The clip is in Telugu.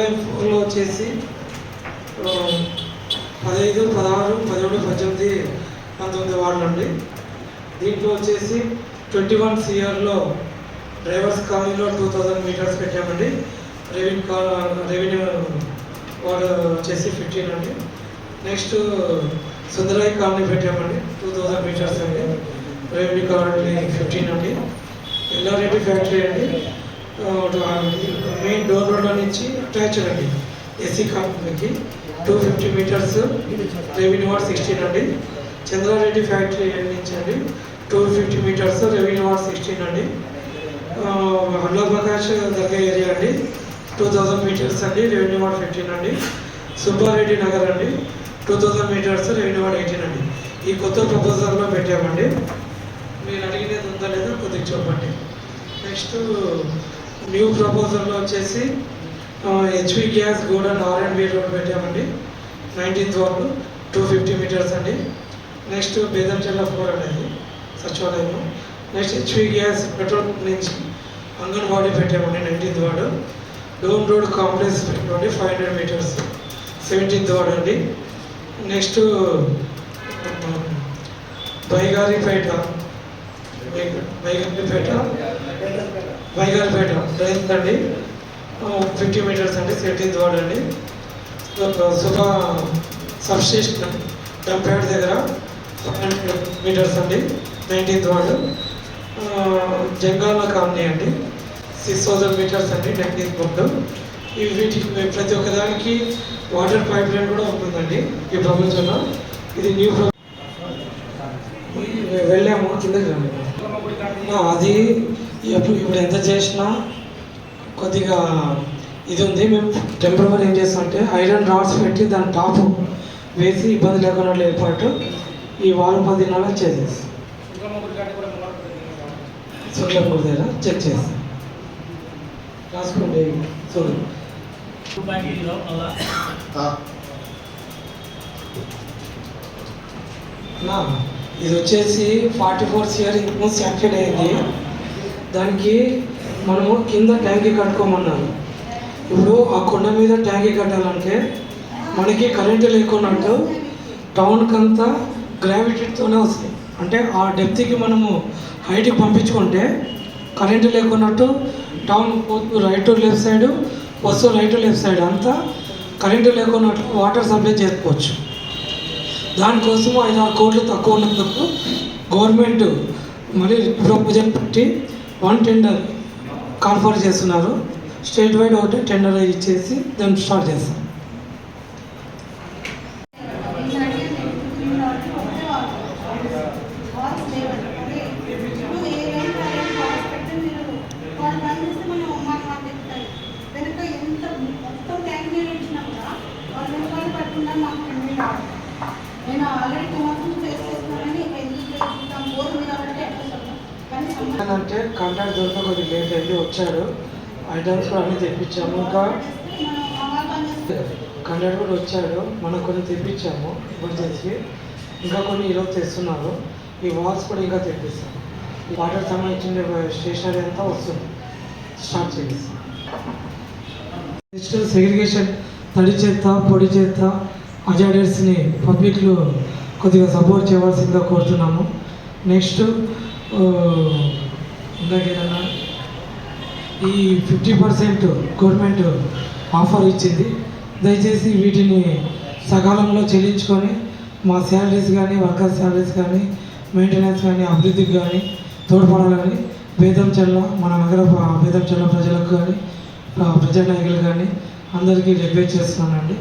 లైఫ్లో వచ్చేసి పదహైదు పదహారు పదిహేడు పద్దెనిమిది పంతొమ్మిది వార్డులు అండి దీంట్లో వచ్చేసి ట్వంటీ వన్ సిఆర్లో డ్రైవర్స్ కాలనీలో టూ థౌజండ్ మీటర్స్ పెట్టామండి. రెవెన్యూ కా రెవెన్యూ వాళ్ళు వచ్చేసి ఫిఫ్టీన్ అండి. నెక్స్ట్ సుందరాయి కాలనీ పెట్టామండి టూ థౌజండ్ మీటర్స్ అండి. రెవెన్యూ కాలనీ ఫిఫ్టీన్ అండి. ఎల్లారెడ్డి ఫ్యాక్టరీ అండి. మెయిన్ డోర్ రోడ్ నుంచి అటాచ్డ్ అండి ఎస్సీ కంపెనీకి two fifty metres revenue ward sixteen అండి. చంద్రారెడ్డి ఫ్యాక్టరీ నుంచి అండి. Two fifty metres revenue ward sixteen అండి. హల్లా ప్రకాష్ దగ్గర ఏరియా అండి. టూ థౌజండ్ మీటర్స్ అండి రెవెన్యూ వార్డ్ ఫిఫ్టీన్ అండి. సుబ్బారెడ్డి నగర్ అండి. Two thousand metres revenue ward eighteen అండి. ఈ కొత్త ప్రపోజల్లో పెట్టామండి. మీరు అడిగినది ఉందా లేదా కొద్దిగా చెప్పండి. నెక్స్ట్ న్యూ ప్రపోజల్లో వచ్చేసి HP gas godown R and B road పెట్టామండి. Nineteenth ward two fifty metres అండి. నెక్స్ట్ బేదంచెల్ల ఫోర్ అనేది సచివాలయం నెక్స్ట్ హెచ్పి గ్యాస్ పెట్రోల్ నుంచి అంగన్వాడీ పెట్టామండి nineteenth ward. Dome road complex పెట్టామండి five hundred metres. Seventeenth ward అండి. నెక్స్ట్ బైగారిపేట బైగారిపేట బైగారిపేట డ్రైన్ అండి ఫిఫ్టీ మీటర్స్ అండి సెవెంటీన్త్ వార్డ్ అండి. సుభ సబ్స్టేషన్ డంప్యాడ్ దగ్గర మీటర్స్ అండి నైన్టీన్త్ వార్డు జంగాల కాలనీ అండి సిక్స్ థౌజండ్ మీటర్స్ అండి నైన్టీన్త్ వార్డు ఇవి వీటికి ప్రతి ఒక్క దానికి వాటర్ పైప్ లైన్ కూడా ఉంటుందండి ఈ ప్రపంచంలో ఇది న్యూ వెళ్ళాము కిందకి అది ఎప్పుడు ఇప్పుడు ఎంత చేసినా కొద్దిగా ఇది ఉంది. మేము టెంపరీ ఏం చేస్తామంటే ఐరన్ రాడ్స్ పెట్టి దాని టాప్ వేసి ఇబ్బంది లేకుండా ఏర్పాటు ఈ వారం పది దినాలు చేసేస్తాం శుక్లపూర్ దగ్గర చెక్ చేస్తాం. రాసుకోండి. చూడండి నా, ఇది వచ్చేసి ఫార్టీ ఫోర్ ఇయర్ ఇంకో శాంక్షన్ అయింది. దానికి మనము కింద ట్యాంకీ కట్టుకోమన్నాను. ఇప్పుడు ఆ కొండ మీద ట్యాంకీ కట్టాలంటే మనకి కరెంటు లేకున్నట్టు టౌన్కి అంతా గ్రావిటీతోనే వస్తుంది. అంటే ఆ డెప్త్కి మనము హైట్కి పంపించుకుంటే కరెంటు లేకున్నట్టు టౌన్ పోతూ రైట్ లెఫ్ట్ సైడ్ వస్తూ రైట్ లెఫ్ట్ సైడ్ అంతా కరెంటు లేకున్నట్టు వాటర్ సప్లై చేసుకోవచ్చు. దానికోసం ఐదు ఆరు కోట్లు తక్కువ ఉన్నందుకు గవర్నమెంట్ మరి ప్రపోజల్ పెట్టి వన్ టెండర్ కాన్ఫర్ చేస్తున్నారు. స్టేట్ వైడ్ ఒకటి టెండర్ ఇచ్చేసి దాన్ని స్టార్ట్ చేస్తాం ఎందుకంటే సంబంధం కాంట్రాక్ట్ దొరక కొద్దిగా లేట్ అయింది వచ్చాడు ఐటమ్స్ కూడా అన్నీ తెప్పించాము. ఇంకా కండక్టర్ కూడా వచ్చాడు మనం కొన్ని తెప్పించాము ఎమర్జెన్సీ ఇంకా కొన్ని ఈరోజు తెస్తున్నారు. ఈ వాల్స్ కూడా ఇంకా తెప్పిస్తాం వాటర్ సంబంధించిన స్టేషనరీ అంతా వస్తుంది. స్టార్ట్ చేస్తాం నెక్స్ట్ సెగ్రిగేషన్ తడి చేత పొడి చేత అజాడర్స్ని పబ్లిక్లో కొద్దిగా సపోర్ట్ చేయవలసిందిగా కోరుతున్నాము. నెక్స్ట్ ఇందాక ఈ ఫిఫ్టీ పర్సెంట్ గవర్నమెంట్ ఆఫర్ ఇచ్చింది. దయచేసి వీటిని సకాలంలో చెల్లించుకొని మా శాలరీస్ కానీ వర్కర్ శాలరీస్ కానీ మెయింటెనెన్స్ కానీ అభివృద్ధికి కానీ తోడ్పడాలని బేదంచెల్ల మన నగర బేదంచెల్ల ప్రజలకు కానీ ప్రజానాయకులు కానీ అందరికీ రిక్వెస్ట్ చేస్తున్నానండి.